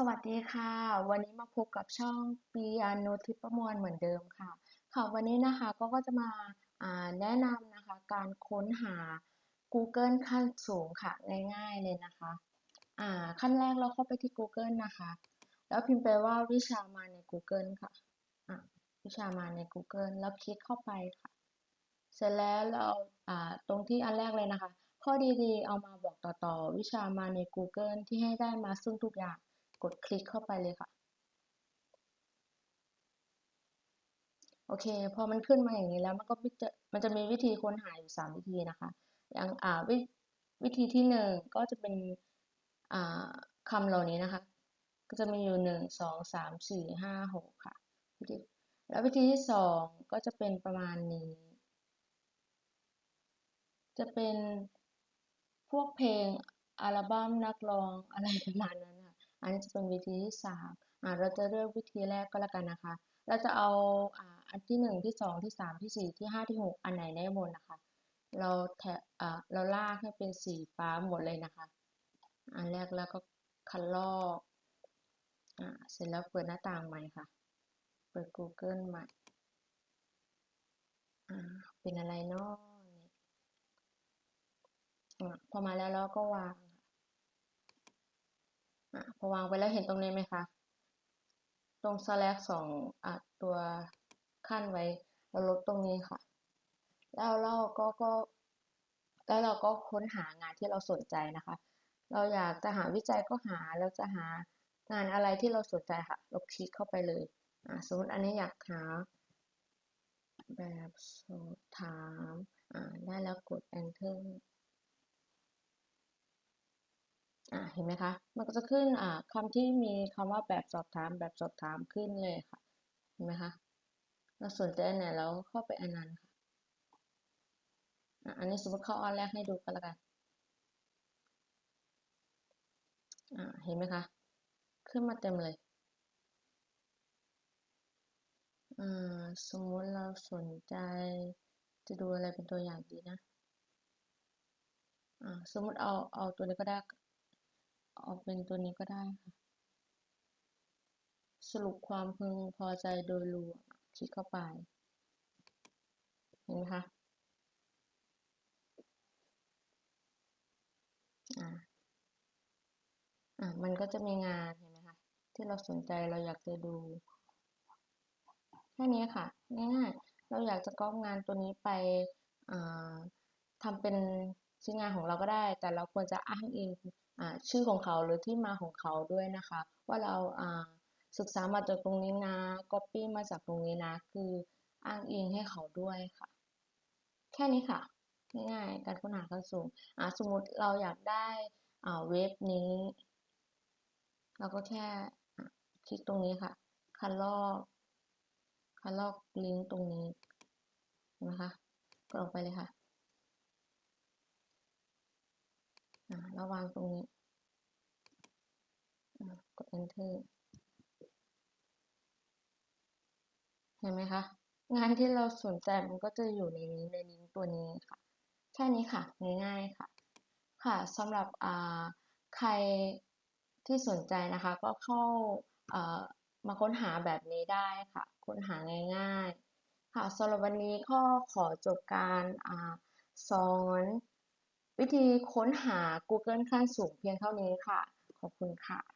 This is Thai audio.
สวัสดีค่ะ วันนี้มาพบกับช่องปียานุทิพประมวลเหมือนเดิมค่ะ ค่ะวันนี้นะคะก็ก็จะมาแนะนำนะคะการค้นหา Google ขั้นสูงค่ะ ง่ายๆเลยนะคะาขั้นแรกเราเข้าไปที่ Google นะคะ แล้วพิมพ์ไปว่าวิชามาใน Google ค่ะวิชามาใน Google แล้วคลิกเข้าไปค่ะ เสร็จแล้วเราตรงที่อันแรกเลยนะคะ ข้อดีๆ เอามาบอกต่อๆ วิชามาใน Google ที่ให้ได้มาซึ่งทุกอย่าง กดคลิกเข้าไปเลยค่ะ โอเค พอมันขึ้นมาอย่างนี้แล้วมันก็จะมันจะมีวิธีค้นหาอยู่ 3 วิธีนะคะ อย่างอ่าววิธีที่ 1 ก็จะเป็นอ่าคำเหล่านี้นะคะ ก็จะมีอยู่ 1 2 3 4 5 6 ค่ะวิธีแล้ววิธีที่ 2 ก็จะเป็นประมาณนี้ จะเป็นพวกเพลงอัลบั้มนักร้องอะไรประมาณนั้น อันนี้จะเป็นวิธีที่สามอ่าเราจะเลือกวิธีแรกก็แล้วกันนะคะ เราจะเอาอ่าอันที่หนึ่งที่สองที่สามที่สี่ที่ห้าที่หกอันไหนได้หมดนะคะ เราแถอ่าเราลากให้เป็นสีฟ้าหมดเลยนะคะ อันแรกแล้วก็คันลอกอ่าเสร็จแล้วเปิดหน้าต่างใหม่ค่ะ เปิด Google ใหม่อ่าเป็นอะไรเนาะพอมาแล้วเราก็วาง พอวางไปแล้วเห็นตรงนี้ไหมคะ ตรง select สองอตัวขั้นไว้เราลบตรงนี้ค่ะ แล้วเราก็ก็ แล้วเราก็ค้นหางานที่เราสนใจนะคะ เราอยากจะหาวิจัยก็หาเราจะหางานอะไรที่เราสนใจค่ะเราคลิกเข้าไปเลยสมมติอันนี้อยากหาแบบสอบถามได้แล้วกด enter อ่า เห็นไหมคะ มันก็จะขึ้นอ่าคำที่มีคำว่าแบบสอบถามแบบสอบถามขึ้นเลยค่ะ เห็นไหมคะ เราสนใจไหนแล้วเข้าไปอันนั้นค่ะอันนี้สมมติเข้าอันแรกให้ดูกันละกันเห็นไหมคะ ขึ้นมาเต็มเลย สมมติเราสนใจจะดูอะไรเป็นตัวอย่างดีนะ สมมติเอาเอาตัวนี้ก็ได้ เอาเป็นตัวนี้ก็ได้ค่ะ สรุปความพึงพอใจโดยรวมคลิกเข้าไป เห็นไหมคะอ่าอ่ามันก็จะมีงานเห็นไหมคะที่เราสนใจเราอยากจะดูแค่นี้ค่ะง่ายๆเราอยากจะก๊อปงานตัวนี้ไปทำเป็น ชิ้นงานของเราก็ได้ แต่เราควรจะอ้างอิงชื่อของเขาหรือที่มาของเขาด้วยนะคะ ว่าเราศึกษามาจากตรงนี้นะ copy มาจากตรงนี้นะ คืออ้างอิงให้เขาด้วยค่ะ แค่นี้ค่ะ ง่ายๆการค้นหาขั้นสูงสมมติเราอยากได้เว็บนี้ เราก็แค่คลิกตรงนี้ค่ะ คันลอกคันลอกลิงก์ตรงนี้นะคะกดออกไปเลยค่ะ ระวางตรงนี้ กด enter เห็นไหมคะ งานที่เราสนใจมันก็จะอยู่ในนี้ในลิงก์ตัวนี้ค่ะ แค่นี้ค่ะ ง่ายๆค่ะ ค่ะสำหรับใครที่สนใจนะคะ ก็เข้ามาค้นหาแบบนี้ได้ค่ะ ค้นหาง่าย ๆ ค่ะสำหรับวันนี้ก็ขอจบการสอน วิธีค้นหา Google ขั้นสูงเพียงเท่านี้ค่ะ ขอบคุณค่ะ